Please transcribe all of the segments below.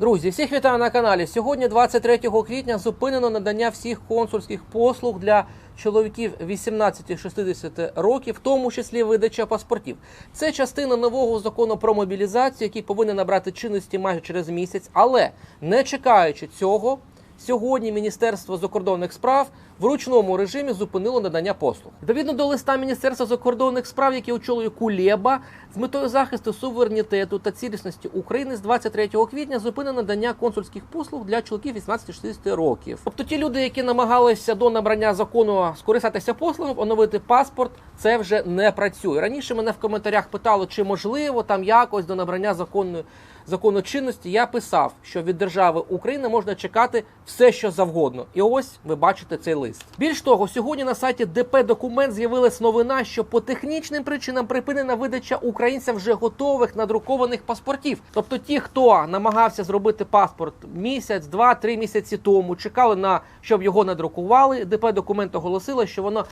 Друзі, всіх вітаю на каналі. Сьогодні, 23 квітня, зупинено надання всіх консульських послуг для чоловіків 18-60 років, в тому числі видача паспортів. Це частина нового закону про мобілізацію, який повинен набрати чинності майже через місяць. Але не чекаючи цього, сьогодні Міністерство закордонних справ в ручному режимі зупинило надання послуг. Відповідно до листа Міністерства закордонних справ, який очолює Кулєба, з метою захисту суверенітету та цілісності України з 23 квітня зупинено надання консульських послуг для чоловіків 18-60 років. Тобто ті люди, які намагалися до набрання закону скористатися послугами, оновити паспорт, це вже не працює. Раніше мене в коментарях питали, чи можливо там якось до набрання законної закону чинності. Я писав, що від держави України можна чекати все, що завгодно. І ось ви бачите цей лист. Більш того, сьогодні на сайті ДП документ з'явилась новина, що по технічним причинам припинена видача українцям вже готових надрукованих паспортів. Тобто, ті, хто намагався зробити паспорт місяць, два, три місяці тому, чекали на щоб його надрукували. ДП документ оголосило, що воно.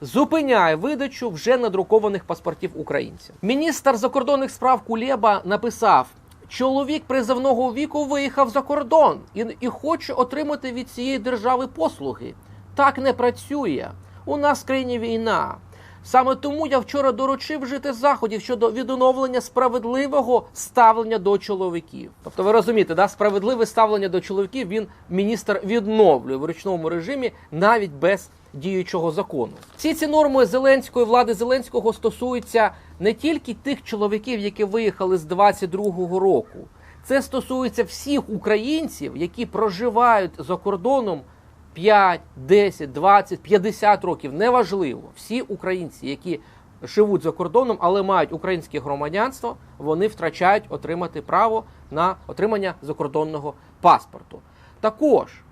Зупиняє видачу вже надрукованих паспортів українців. Міністр закордонних справ Кулєба написав: чоловік призовного віку виїхав за кордон і, і хоче отримати від цієї держави послуги. Так не працює. У нас в країні війна. Саме тому я вчора доручив вжити заходів щодо відновлення справедливого ставлення до чоловіків. Тобто, ви розумієте, да, справедливе ставлення до чоловіків він міністр відновлює в ручному режимі навіть без діючого закону. Всі ці норми Зеленської влади Зеленського стосуються не тільки тих чоловіків, які виїхали з 22-го року. Це стосується всіх українців, які проживають за кордоном 5, 10, 20, 50 років. Неважливо. Всі українці, які живуть за кордоном, але мають українське громадянство, вони втрачають отримати право на отримання закордонного паспорту. Також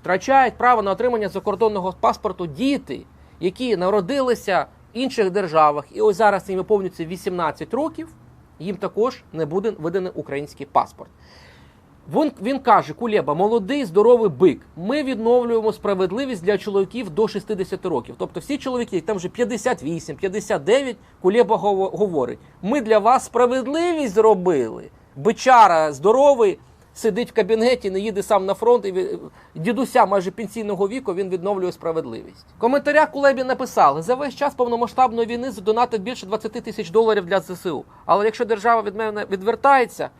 втрачають право на отримання закордонного паспорту діти, які народилися в інших державах, і ось зараз їм виповнюється 18 років, їм також не буде виданий український паспорт. Він, він каже, Кулєба, молодий, здоровий бик. Ми відновлюємо справедливість для чоловіків до 60 років. Тобто всі чоловіки, там вже 58, 59, Кулєба гово- говорить: ми для вас справедливість зробили. Бичара здоровий, сидить в кабінеті, не їде сам на фронт, і дідуся майже пенсійного віку він відновлює справедливість. Коментаря Кулебі написали: за весь час повномасштабної війни задонатив більше 20 тисяч доларів для ЗСУ. Але якщо держава від мене відвертається.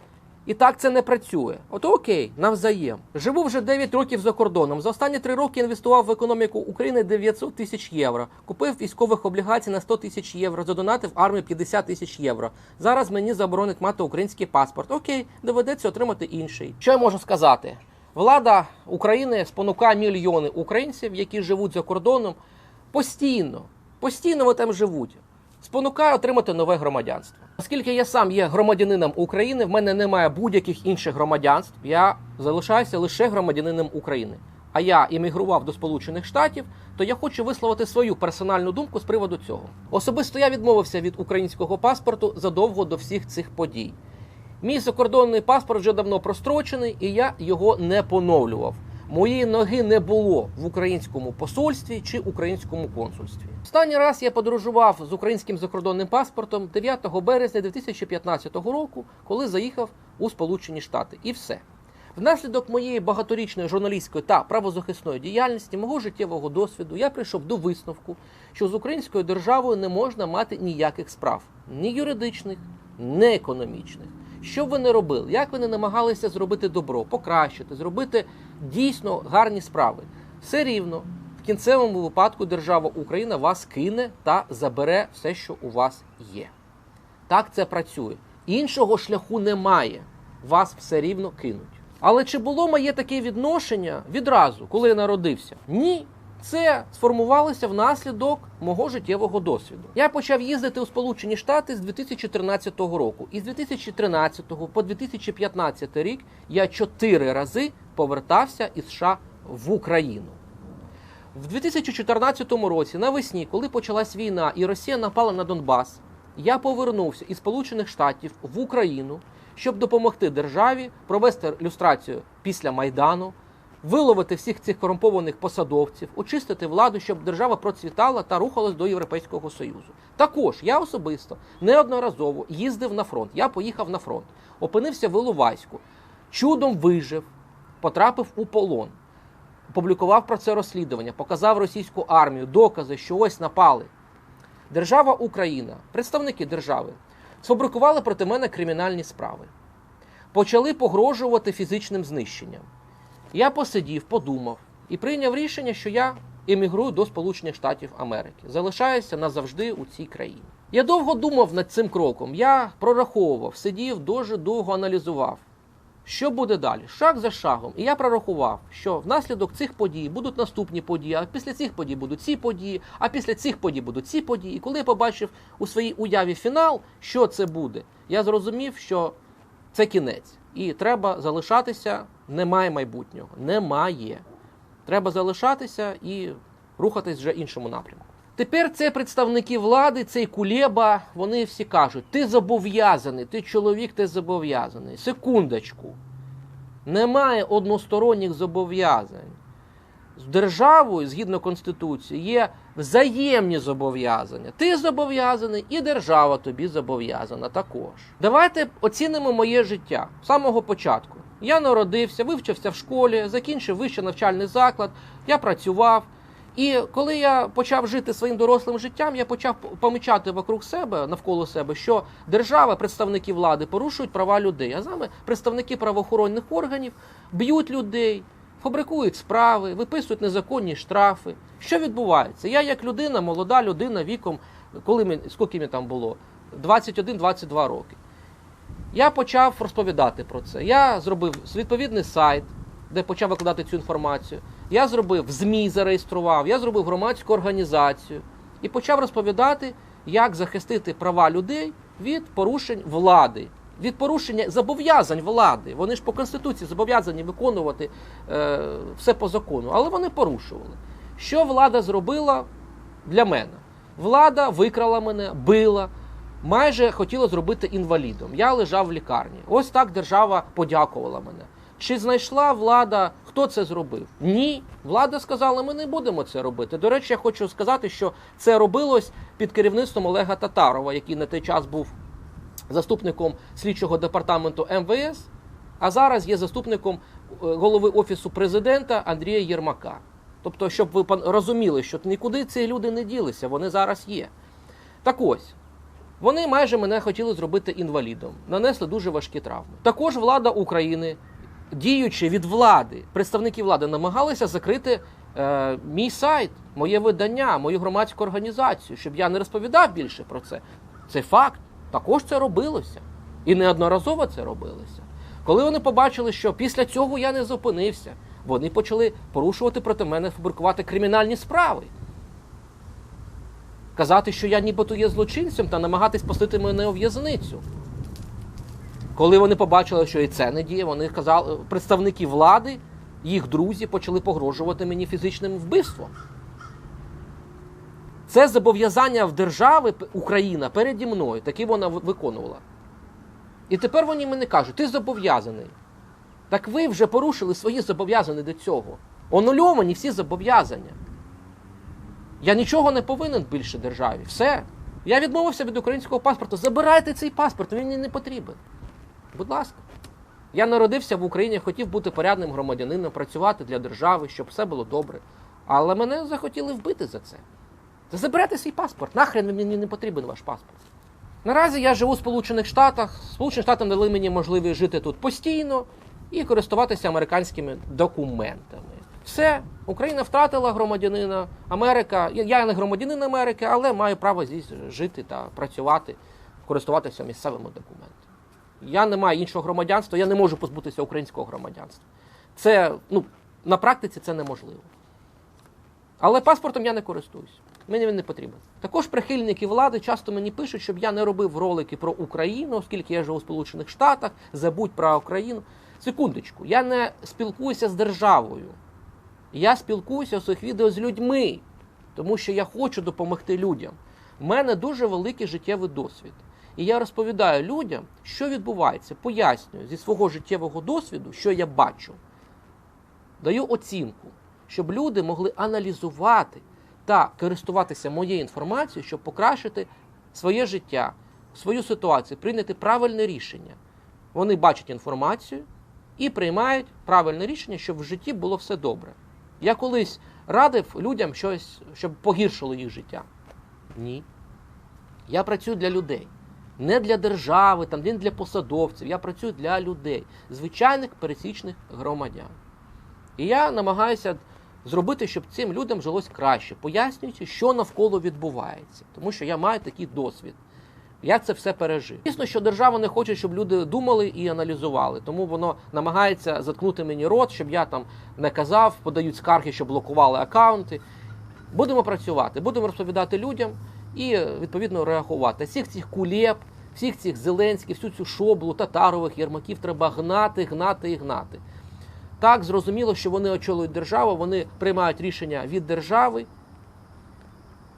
І так це не працює. Ото окей, навзаєм. Живу вже 9 років за кордоном. За останні 3 роки інвестував в економіку України 900 тисяч євро. Купив військових облігацій на 100 тисяч євро. Задонатив армію 50 тисяч євро. Зараз мені заборонять мати український паспорт. Окей, доведеться отримати інший. Що я можу сказати? Влада України спонукає мільйони українців, які живуть за кордоном, постійно, постійно вони там живуть. Спонукає отримати нове громадянство. Оскільки я сам є громадянином України, в мене немає будь-яких інших громадянств. Я залишаюся лише громадянином України. А я іммігрував до Сполучених Штатів, то я хочу висловити свою персональну думку з приводу цього. Особисто я відмовився від українського паспорту задовго до всіх цих подій. Мій закордонний паспорт вже давно прострочений, і я його не поновлював. Моєї ноги не було в українському посольстві чи українському консульстві. Останній раз я подорожував з українським закордонним паспортом 9 березня 2015 року, коли заїхав у Сполучені Штати. І все. Внаслідок моєї багаторічної журналістської та правозахисної діяльності, мого життєвого досвіду, я прийшов до висновку, що з українською державою не можна мати ніяких справ, ні юридичних, ні економічних. Що б ви не робили, як ви не намагалися зробити добро, покращити, зробити дійсно гарні справи, все рівно в кінцевому випадку держава Україна вас кине та забере все, що у вас є. Так це працює. Іншого шляху немає. Вас все рівно кинуть. Але чи було моє таке відношення відразу, коли я народився? Ні. Це сформувалося внаслідок мого життєвого досвіду. Я почав їздити у Сполучені Штати з 2013 року. І з 2013 по 2015 рік я чотири рази повертався із США в Україну. В 2014 році, навесні, коли почалась війна і Росія напала на Донбас, я повернувся із Сполучених Штатів в Україну, щоб допомогти державі провести люстрацію після Майдану, виловити всіх цих корумпованих посадовців, очистити владу, щоб держава процвітала та рухалась до Європейського Союзу. Також я особисто неодноразово їздив на фронт. Я поїхав на фронт, опинився в Іловайську. чудом вижив, потрапив у полон, опублікував про це розслідування, показав російську армію, докази, що ось напали. Держава Україна, представники держави, сфабрикували проти мене кримінальні справи. Почали погрожувати фізичним знищенням. Я посидів, подумав і прийняв рішення, що я емігрую до Сполучених Штатів Америки, залишаюся назавжди у цій країні. Я довго думав над цим кроком. Я прораховував, сидів, дуже довго аналізував. Що буде далі? Шаг за шагом. І я прорахував, що внаслідок цих подій будуть наступні події, а після цих подій будуть ці події, а після цих подій будуть ці події. І коли я побачив у своїй уяві фінал, що це буде, я зрозумів, що це кінець. І треба залишатися, немає майбутнього. Немає. Треба залишатися і рухатись вже іншому напрямку. Тепер це представники влади, цей кулеба, вони всі кажуть: ти зобов'язаний, ти чоловік, ти зобов'язаний. Секундочку. Немає односторонніх зобов'язань. З державою, згідно Конституції, є взаємні зобов'язання. Ти зобов'язаний, і держава тобі зобов'язана також. Давайте оцінимо моє життя з самого початку. Я народився, вивчився в школі, закінчив вищий навчальний заклад, я працював. І коли я почав жити своїм дорослим життям, я почав помічати вокруг себе, навколо себе, що держава, представники влади порушують права людей. А саме представники правоохоронних органів б'ють людей, фабрикують справи, виписують незаконні штрафи. Що відбувається? Я, як людина, молода людина віком, коли мені, скільки мені там було? 21-22 роки. Я почав розповідати про це. Я зробив відповідний сайт, де почав викладати цю інформацію. Я зробив ЗМІ, зареєстрував, я зробив громадську організацію і почав розповідати, як захистити права людей від порушень влади, від порушення зобов'язань влади. Вони ж по конституції зобов'язані виконувати е, все по закону, але вони порушували. Що влада зробила для мене? Влада викрала мене, била. Майже хотіла зробити інвалідом. Я лежав в лікарні. Ось так держава подякувала мене. Чи знайшла влада, хто це зробив? Ні. Влада сказала, ми не будемо це робити. До речі, я хочу сказати, що це робилось під керівництвом Олега Татарова, який на той час був заступником слідчого департаменту МВС, а зараз є заступником е, голови Офісу президента Андрія Єрмака. Тобто, щоб ви розуміли, що нікуди ці люди не ділися, вони зараз є. Так ось. Вони майже мене хотіли зробити інвалідом, нанесли дуже важкі травми. Також влада України, діючи від влади, представники влади намагалися закрити е, мій сайт, моє видання, мою громадську організацію, щоб я не розповідав більше про це. Це факт. Також це робилося. І неодноразово це робилося. Коли вони побачили, що після цього я не зупинився, вони почали порушувати проти мене, фабрикувати кримінальні справи казати, що я нібито є злочинцем та намагатись посити мене у в'язницю. Коли вони побачили, що і це не діє, вони казали, представники влади, їх друзі почали погрожувати мені фізичним вбивством. Це зобов'язання в держави Україна переді мною, таки вона виконувала. І тепер вони мені кажуть, ти зобов'язаний. Так ви вже порушили свої зобов'язання до цього. Онульовані всі зобов'язання. Я нічого не повинен більше державі. Все. Я відмовився від українського паспорту. Забирайте цей паспорт, він мені не потрібен. Будь ласка. Я народився в Україні, хотів бути порядним громадянином, працювати для держави, щоб все було добре. Але мене захотіли вбити за це. Забирайте свій паспорт. Нахрен мені не потрібен ваш паспорт. Наразі я живу в Сполучених Штатах. Сполучені Штати дали мені можливість жити тут постійно і користуватися американськими документами. Все, Україна втратила громадянина Америка. Я- не громадянин Америки, але маю право здесь жити та працювати, користуватися місцевими документами. Я не маю іншого громадянства, я не можу позбутися українського громадянства. Це ну, на практиці це неможливо. Але паспортом я не користуюсь. Мені він не потрібен. Також прихильники влади часто мені пишуть, щоб я не робив ролики про Україну, оскільки я живу у Сполучених Штатах, забудь про Україну. Секундочку, я не спілкуюся з державою. Я спілкуюся у своїх відео з людьми, тому що я хочу допомогти людям. У мене дуже великий життєвий досвід. І я розповідаю людям, що відбувається, пояснюю зі свого життєвого досвіду, що я бачу. Даю оцінку, щоб люди могли аналізувати та користуватися моєю інформацією, щоб покращити своє життя, свою ситуацію, прийняти правильне рішення. Вони бачать інформацію і приймають правильне рішення, щоб в житті було все добре. Я колись радив людям щось, щоб погіршило їх життя. Ні. Я працюю для людей. Не для держави, там, не для посадовців. Я працюю для людей, звичайних пересічних громадян. І я намагаюся зробити, щоб цим людям жилось краще, пояснюючи, що навколо відбувається. Тому що я маю такий досвід. Я це все пережив. Звісно, що держава не хоче, щоб люди думали і аналізували. Тому воно намагається заткнути мені рот, щоб я там не казав, подають скарги, щоб блокували акаунти. Будемо працювати, будемо розповідати людям і відповідно реагувати. Всіх цих кулєб, всіх цих Зеленських, всю цю шоблу, татарових, єрмаків треба гнати, гнати і гнати. Так, зрозуміло, що вони очолюють державу, вони приймають рішення від держави,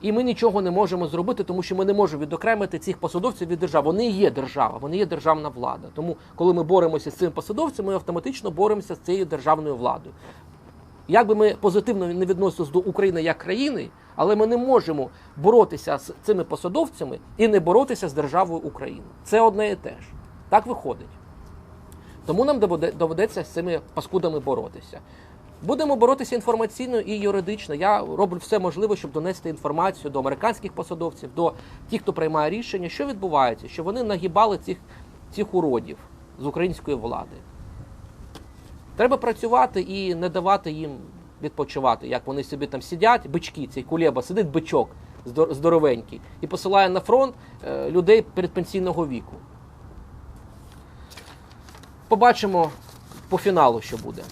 і ми нічого не можемо зробити, тому що ми не можемо відокремити цих посадовців від держави. Вони є держава, вони є державна влада. Тому, коли ми боремося з цими посадовцями, ми автоматично боремося з цією державною владою. Як би ми позитивно не відносилися до України як країни, але ми не можемо боротися з цими посадовцями і не боротися з державою України. Це одне і те ж. Так виходить. Тому нам доведеться з цими паскудами боротися. Будемо боротися інформаційно і юридично. Я роблю все можливе, щоб донести інформацію до американських посадовців, до тих, хто приймає рішення, що відбувається, що вони нагибали цих, цих уродів з української влади. Треба працювати і не давати їм відпочивати, як вони собі там сидять, бички, цей кулеба, сидить бичок здоровенький і посилає на фронт е, людей передпенсійного віку. Побачимо по фіналу, що буде.